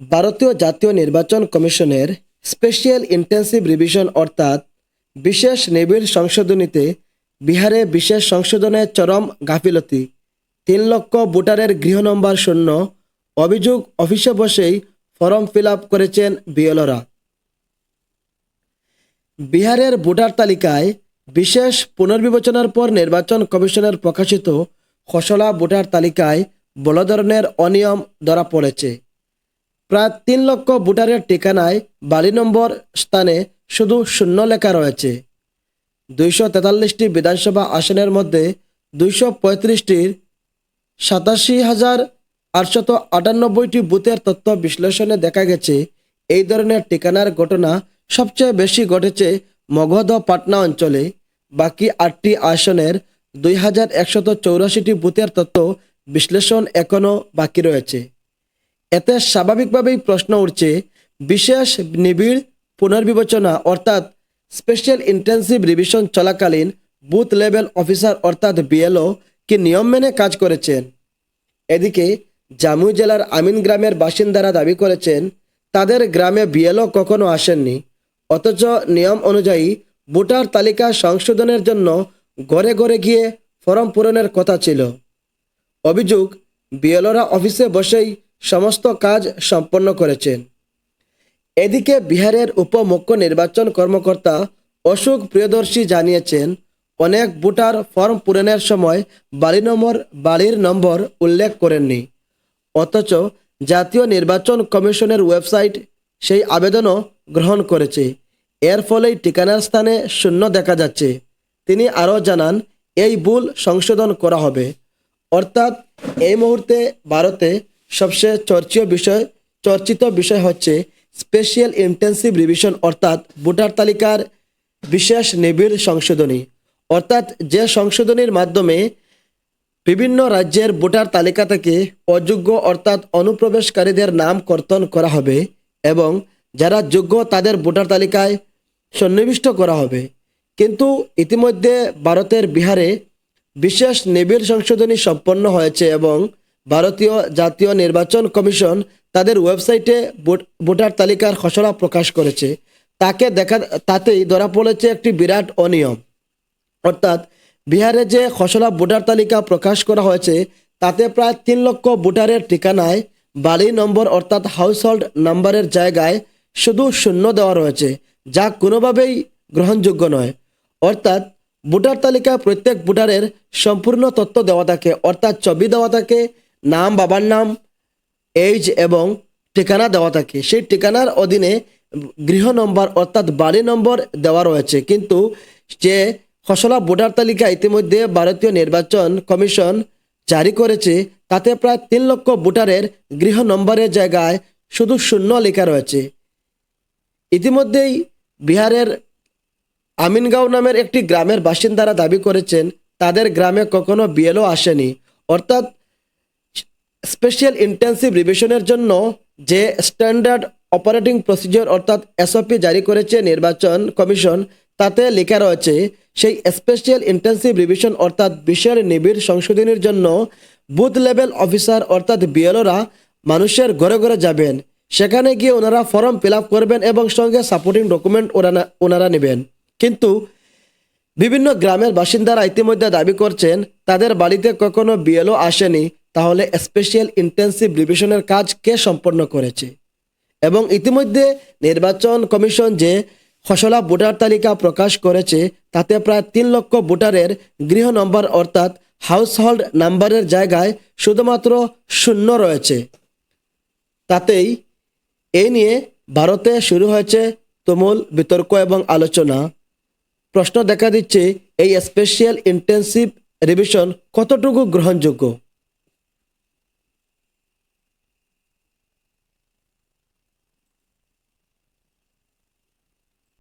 ভারতীয় জাতীয় নির্বাচন কমিশনের স্পেশাল ইন্টেন্সিভ রিভিশন অর্থাৎ বিশেষ নিবিড় সংশোধনীতে বিহারে বিশেষ সংশোধনে চরম গাফিলতি। তিন লক্ষ ভোটারের গৃহ নম্বর শূন্য, অভিযোগ অফিসে বসেই ফর্ম ফিল আপ করেছেন বিএলরা বিহারের ভোটার তালিকায় বিশেষ পুনর্বিবেচনার পর নির্বাচন কমিশনের প্রকাশিত খসড়া ভোটার তালিকায় বড় ধরনের অনিয়ম ধরা পড়েছে। প্রায় তিন লক্ষ ভোটারের ঠিকানায় বাড়ি নম্বর স্থানে শুধু শূন্য লেখা রয়েছে। দুইশো তেতাল্লিশটি বিধানসভা আসনের মধ্যে দুইশো পঁয়ত্রিশটির সাতাশি হাজার আটশত আটানব্বইটি বুথের তথ্য বিশ্লেষণে দেখা গেছে, এই ধরনের ঠিকানার ঘটনা সবচেয়ে বেশি ঘটেছে মগধ পাটনা অঞ্চলে। বাকি আটটি আসনের দুই হাজার একশত চৌরাশিটি বুথের তথ্য বিশ্লেষণ এখনও বাকি রয়েছে। এতে স্বাভাবিকভাবেই প্রশ্ন উঠছে, বিশেষ নিবিড় পুনর্বিবেচনা অর্থাৎ স্পেশাল ইন্টেন্সিভ রিভিশন চলাকালীন বুথ লেভেল অফিসার অর্থাৎ বিএলও কি নিয়ম মেনে কাজ করেছেন? এদিকে জামুই জেলার আমিন গ্রামের বাসিন্দারা দাবি করেছেন, তাদের গ্রামে বিএলও কখনো আসেননি। অথচ নিয়ম অনুযায়ী ভোটার তালিকা সংশোধনের জন্য ঘরে ঘরে গিয়ে ফর্ম পূরণের কথা ছিল। অভিযোগ, বিএলওরা অফিসে বসেই সমস্ত কাজ সম্পন্ন করেছেন এদিকে বিহারের উপমুখ্য নির্বাচন কর্মকর্তা অশোক প্রিয়দর্শী জানিয়েছেন, অনেক ভোটার ফর্ম পূরণের সময় বাড়ি নম্বর, বাড়ির নম্বর উল্লেখ করেননি। অথচ জাতীয় নির্বাচন কমিশনের ওয়েবসাইট সেই আবেদনও গ্রহণ করেছে। এর ফলেই ঠিকানার স্থানে শূন্য দেখা যাচ্ছে। তিনি আরও জানান, এই ভুল সংশোধন করা হবে। অর্থাৎ এই মুহূর্তে ভারতে সবচেয়ে চর্চীয় বিষয়, চর্চিত বিষয় হচ্ছে স্পেশাল ইন্টেন্সিভ রিভিশন অর্থাৎ ভোটার তালিকার বিশেষ নিবিড় সংশোধনী। অর্থাৎ যে সংশোধনীর মাধ্যমে বিভিন্ন রাজ্যের ভোটার তালিকা থেকে অযোগ্য অর্থাৎ অনুপ্রবেশকারীদের নাম কর্তন করা হবে এবং যারা যোগ্য তাদের ভোটার তালিকায় সন্নিবিষ্ট করা হবে। কিন্তু ইতিমধ্যে ভারতের বিহারে বিশেষ নিবিড় সংশোধনী সম্পন্ন হয়েছে এবং ভারতীয় জাতীয় নির্বাচন কমিশন তাদের ওয়েবসাইটে ভোটার তালিকার খসড়া প্রকাশ করেছে। তাকে দেখা, তাতেই ধরা পড়েছে একটি বিরাট অনিয়ম। অর্থাৎ বিহারে যে খসড়া ভোটার তালিকা প্রকাশ করা হয়েছে, তাতে প্রায় তিন লক্ষ ভোটারের ঠিকানায় বাড়ি নম্বর অর্থাৎ হাউস হোল্ড নাম্বারের জায়গায় শুধু শূন্য দেওয়া রয়েছে, যা কোনোভাবেই গ্রহণযোগ্য নয়। অর্থাৎ ভোটার তালিকায় প্রত্যেক ভোটারের সম্পূর্ণ তথ্য দেওয়া থাকে, অর্থাৎ ছবি দেওয়া থাকে নাম, বাবার নাম এইজ এবং ঠিকানা দেওয়া থাকে। সেই ঠিকানার অধীনে গৃহ নম্বর অর্থাৎ বাড়ি নম্বর দেওয়া রয়েছে। কিন্তু যে খসড়া ভোটার তালিকা ইতিমধ্যে ভারতীয় নির্বাচন কমিশন জারি করেছে, তাতে প্রায় তিন লক্ষ ভোটারের গৃহ নম্বরের জায়গায় শুধু শূন্য লেখা রয়েছে। ইতিমধ্যেই বিহারের আমিনগাঁও নামের একটি গ্রামের বাসিন্দারা দাবি করেছেন, তাদের গ্রামে কখনো বিএলও আসেনি। অর্থাৎ স্পেশাল ইন্টেন্সিভ রিভিশনের জন্য যে স্ট্যান্ডার্ড অপারেটিং প্রসিজিওর অর্থাৎ এসওপি জারি করেছে নির্বাচন কমিশন, তাতে লেখা রয়েছে, সেই স্পেশাল ইন্টেন্সিভ রিভিশন অর্থাৎ বিশের নিবিড় সংশোধনীর জন্য বুথ লেভেল অফিসার অর্থাৎ বিএলওরা মানুষের ঘরে ঘরে যাবেন। সেখানে গিয়ে ওনারা ফর্ম ফিল করবেন এবং সঙ্গে সাপোর্টিং ডকুমেন্ট ওনারা ওনারা নেবেন। কিন্তু বিভিন্ন গ্রামের বাসিন্দারা ইতিমধ্যে দাবি করছেন, তাদের বাড়িতে কখনো বিএলও আসেনি। তাহলে স্পেশাল ইন্টেন্সিভ রিভিশনের কাজ কে সম্পন্ন করেছে? এবং ইতিমধ্যে নির্বাচন কমিশন যে খসড়া ভোটার তালিকা প্রকাশ করেছে, তাতে প্রায় তিন লক্ষ ভোটারের গৃহ নম্বর অর্থাৎ হাউস হোল্ড নাম্বারের জায়গায় শুধুমাত্র শূন্য রয়েছে। তাতেই এই নিয়ে ভারতে শুরু হয়েছে তুমুল বিতর্ক এবং আলোচনা। প্রশ্ন দেখা দিচ্ছে, এই স্পেশাল ইন্টেন্সিভ রিভিশন কতটুকু গ্রহণযোগ্য?